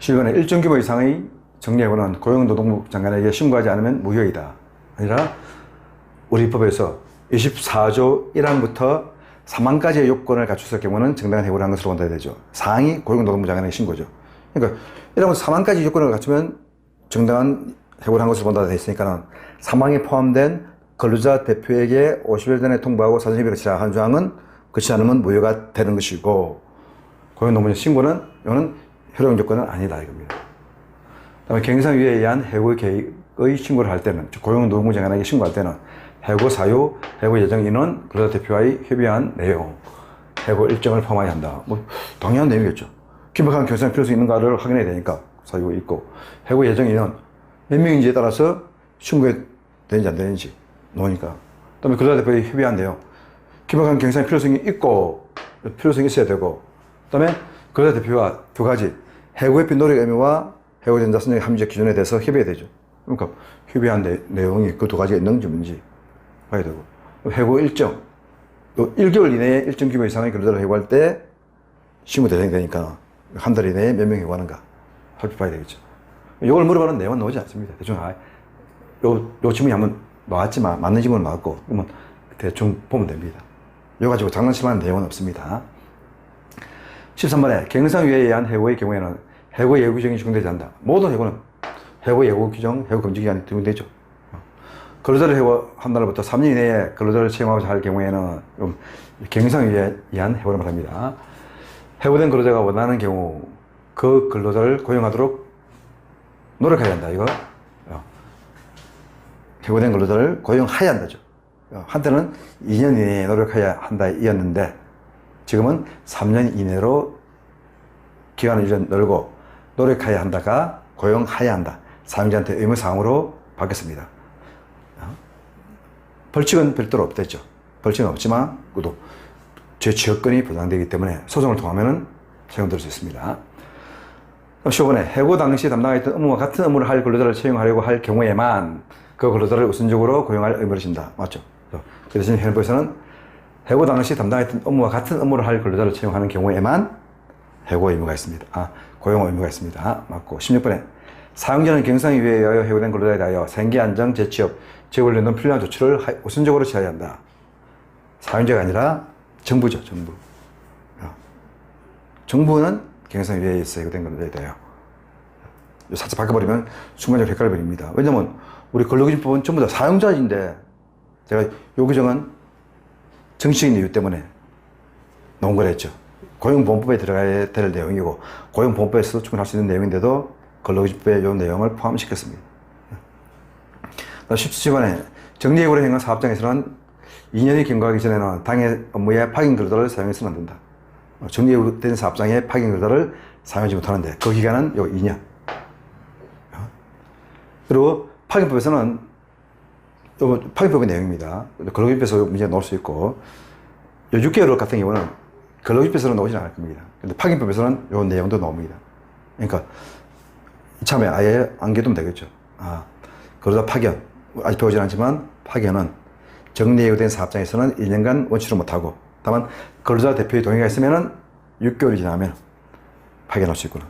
실간에 일정 규모 이상의 정리해고는 고용노동부 장관에게 신고하지 않으면 무효이다. 아니라 우리 법에서 24조 1항부터 3항까지의 요건을 갖췄을 경우는 정당한 해고를 한 것으로 본다 되죠. 사항이 고용노동부 장관에게 신고죠. 그러니까 이러면 3항까지 요건을 갖추면 정당한 해고를 한 것으로 본다 돼 있으니까는 3항에 포함된 근로자 대표에게 50일 전에 통보하고 사전협의를 지라 하는 조항은 그렇지 않으면 무효가 되는 것이고 고용노동부 신고는 이거는 효력 조건은 아니다 이겁니다. 그다음에 경영상위에 의한 해고 계획의 신고를 할 때는 즉 고용노동부 장관에게 신고할 때는 해고 사유, 해고 예정 인원, 근로자 대표와의 협의한 내용, 해고 일정을 포함해야 한다. 뭐 당연한 내용이겠죠. 긴박한 경상 필요성이 있는가를 확인해야 되니까 사유가 있고 해고 예정 인원 몇 명인지에 따라서 신고가 되는지 안 되는지 노니까. 그다음에 근로자 대표의 협의한 내용. 긴박한 경상 필요성이 있고 필요성이 있어야 되고 그다음에 근로자 대표와 두 가지 해고협회 노력 의무와 해고전자 선정의 합리적 기준에 대해서 협의해야 되죠. 그러니까 협의한 내, 내용이 그 두 가지가 있는지 없는지 봐야 되고 해고 일정 또 1개월 이내에 일정 규모 이상의 근로자를 해고할 때 신고 대상이 되니까 한 달 이내에 몇 명 해고하는가 살펴봐야 되겠죠. 이걸 물어보는 내용은 나오지 않습니다. 대충 아, 요, 요 질문이 한번 나왔지만 맞는 질문은 맞고 그러면 대충 보면 됩니다. 요 가지고 장난치는 내용은 없습니다. 13번에 경상위에 의한 해고의 경우에는 해고 예고 규정이 적용되지 않는다. 모든 해고는 해고 예고 규정, 해고 금지 기간이 적용되죠. 근로자를 해고한 날부터 3년 이내에 근로자를 채용하고자 할 경우에는 좀 경상위에 의한 해고를 말합니다. 해고된 근로자가 원하는 경우 그 근로자를 고용하도록 노력해야 한다. 이거 어. 해고된 근로자를 고용해야 한다죠. 어, 한때는 2년 이내에 노력해야 한다 이었는데 지금은 3년 이내로 기간을 좀 늘고 노력해야 한다가 고용해야 한다. 사용자한테 의무사항으로 바뀌었습니다. 어? 벌칙은 별도로 없댔죠. 벌칙은 없지만 그래도 제 취업권이 보장되기 때문에 소송을 통하면 채용될 수 있습니다. 15번에 해고 당시 담당했던 업무와 같은 업무를 할 근로자를 채용하려고 할 경우에만 그 근로자를 우선적으로 고용할 의무를 진다. 맞죠? 그 대신 현법에서는 해고 당시 담당했던 업무와 같은 업무를 할 근로자를 채용하는 경우에만 해고 의무가 있습니다. 아, 고용 의무가 있습니다. 맞고 16번에 사용자는 경상위에 의하여 해고된 근로자에 대하여 생계 안정, 재취업, 재원 연동 필요한 조치를 하- 우선적으로 취해야 한다. 사용자가 아니라 정부죠, 정부. 어. 정부는 경상 위에 있어 해고된 근로자에 대하여 요 살짝 바꿔버리면 순간적으로 헷갈려버립니다. 왜냐면 우리 근로기준법은 전부 다 사용자인데 제가 요 규정은 정치적인 이유 때문에 놓은 거랬죠. 고용보험법에 들어가야 될 내용이고 고용보험법에서 충분할 수 있는 내용인데도 근로기준법에 요 내용을 포함시켰습니다. 17번에 정리해고를 행한 사업장에서는 2년이 경과하기 전에는 당해 업무에 파견 근로자를 사용해서는 안 된다. 어, 정리된 사업장에 파견 근로자를 사용하지 못하는데 그 기간은 요 2년. 어? 그리고 파견법에서는 요 파견법의 내용입니다. 근로기준법에서 문제가 나올 수 있고 요 6개월 같은 경우는 근로기준법에서는 나오진 않을 겁니다. 근데 파견법에서는 요 내용도 나옵니다. 그러니까 이참에 아예 안겨두면 되겠죠. 아, 그러다 파견. 아직 배우진 않지만 파견은 정리해고된 사업장에서는 1년간 원치를 못하고 다만 근로자 대표의 동의가 있으면은 6개월이 지나면 파견할 수 있구나.